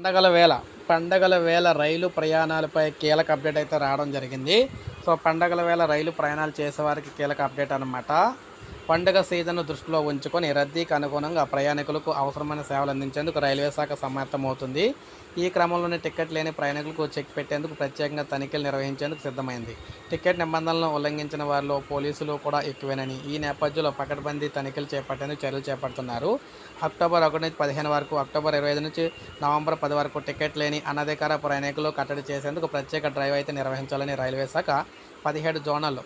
పండగల వేళ పండగల వేళ రైలు ప్రయాణాలపై కీలక అప్డేట్ అయితే రావడం జరిగింది. సో పండగల వేళ రైలు ప్రయాణాలు చేసేవారికి కీలక అప్డేట్ అనమాట పండుగ సీజన్ను దృష్టిలో ఉంచుకొని రద్దీకి అనుగుణంగా ప్రయాణికులకు అవసరమైన సేవలు అందించేందుకు రైల్వే శాఖ సమర్థమవుతుంది ఈ క్రమంలోనే టికెట్ లేని ప్రయాణికులకు చెక్ పెట్టేందుకు ప్రత్యేకంగా తనిఖీలు నిర్వహించేందుకు సిద్ధమైంది. టికెట్ నిబంధనలను ఉల్లంఘించిన వారిలో పోలీసులు కూడా ఎక్కువేనని ఈ నేపథ్యంలో పకడ్బందీ తనిఖీలు చేపట్టేందుకు చర్యలు చేపడుతున్నారు. అక్టోబర్ ఒకటి నుంచి పదిహేను వరకు అక్టోబర్ ఇరవై ఐదు నుంచి నవంబర్ పది వరకు టికెట్ లేని అనధికార ప్రయాణికులు కట్టడి చేసేందుకు ప్రత్యేక డ్రైవ్ అయితే నిర్వహించాలని రైల్వే శాఖ పదిహేడు జోనల్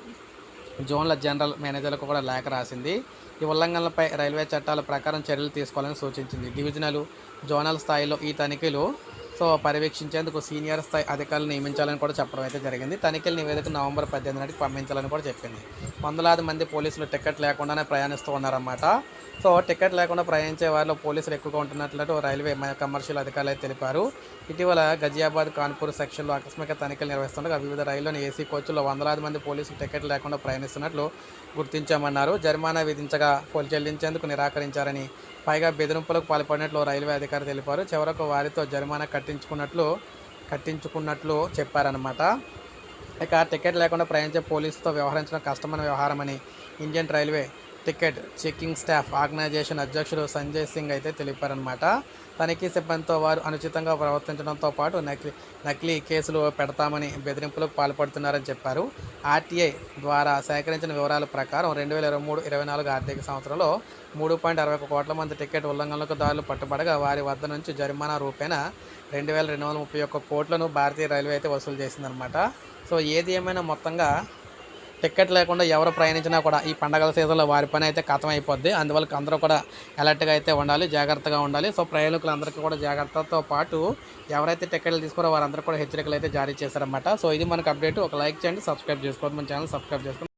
జోన్ల జనరల్ మేనేజర్లకు కూడా లేఖ రాసింది. ఈ ఉల్లంఘనలపై రైల్వే చట్టాల ప్రకారం చర్యలు తీసుకోవాలని సూచించింది. డివిజనల్ జోనల్ స్థాయిలో ఈ తనిఖీలు సో పర్యవేక్షించేందుకు సీనియర్ స్థాయి అధికారులు నియమించాలని కూడా చెప్పడం అయితే జరిగింది. తనిఖీల నివేదిక నవంబర్ పద్దెనిమిది నాటికి పంపించాలని కూడా చెప్పింది. వందలాది మంది పోలీసులు టికెట్ లేకుండానే ప్రయాణిస్తూ ఉన్నారన్నమాట. సో టికెట్ లేకుండా ప్రయాణించే వారిలో పోలీసులు ఎక్కువగా ఉంటున్నట్లు రైల్వే మ- కమర్షియల్ అధికారులు అయితే తెలిపారు. ఇటీవల గజియాబాద్ కాన్పూర్ సెక్షన్లో ఆకస్మిక తనిఖీలు నిర్వహిస్తుండగా వివిధ రైళ్ళోని ఏసీ కోచ్ల్లో వందలాది మంది పోలీసులు టికెట్ లేకుండా ప్రయాణిస్తున్నట్లు గుర్తించామన్నారు. జరిమానా విధించగా చెల్లించేందుకు నిరాకరించారని పైగా బెదిరింపులకు పాల్పడినట్లు రైల్వే అధికారి తెలిపారు. చివరకు వారితో జరిమానా కట్టించుకున్నట్లు కట్టించుకున్నట్లు చెప్పారనమాట ఇక టికెట్ లేకుండా ప్రయాణించే పోలీసుతో వ్యవహరించడం కష్టమైన వ్యవహారమని Indian railway ticket checking staff organisation అధ్యక్షుడు సంజయ్ సింగ్ అయితే తెలిపారనమాట తనిఖీ సిబ్బందితో వారు అనుచితంగా ప్రవర్తించడంతో పాటు నకిలీ నకిలీ కేసులు పెడతామని బెదిరింపులకు పాల్పడుతున్నారని చెప్పారు. ఆర్టీఐ ద్వారా సేకరించిన వివరాల ప్రకారం రెండు వేల ఇరవై మూడు ఇరవై నాలుగు ఆర్థిక సంవత్సరంలో మూడు పాయింట్ అరవై ఒక కోట్ల మంది టికెట్ ఉల్లంఘనలకు దారులు పట్టుబడగా వారి వద్ద నుంచి జరిమానా రూపేణా రెండు వేల రెండు వందల ముప్పై ఒక్క కోట్లను భారతీయ రైల్వే అయితే వసూలు చేసిందనమాట సో ఏది ఏమైనా మొత్తంగా టికెట్ లేకుండా ఎవరు ప్రయాణించినా కూడా ఈ పండగల సీజన్లో వారి పని అయితే కథం అయిపోద్ది అందువల్ల అందరూ కూడా అలర్ట్గా అయితే ఉండాలి జాగ్రత్తగా ఉండాలి. సో ప్రయాణికులందరికీ కూడా జాగ్రత్తతో పాటు ఎవరైతే టికెట్లు తీసుకున్నారో వారందరూ కూడా హెచ్చరికలు అయితే జారీ చేశారన్నమాట. సో ఇది మనకు అప్డేట్. ఒక లైక్ చేయండి సబ్స్క్రైబ్ చేసుకోవద్దు. మన ఛానల్ సబ్స్క్రైబ్ చేసుకోండి.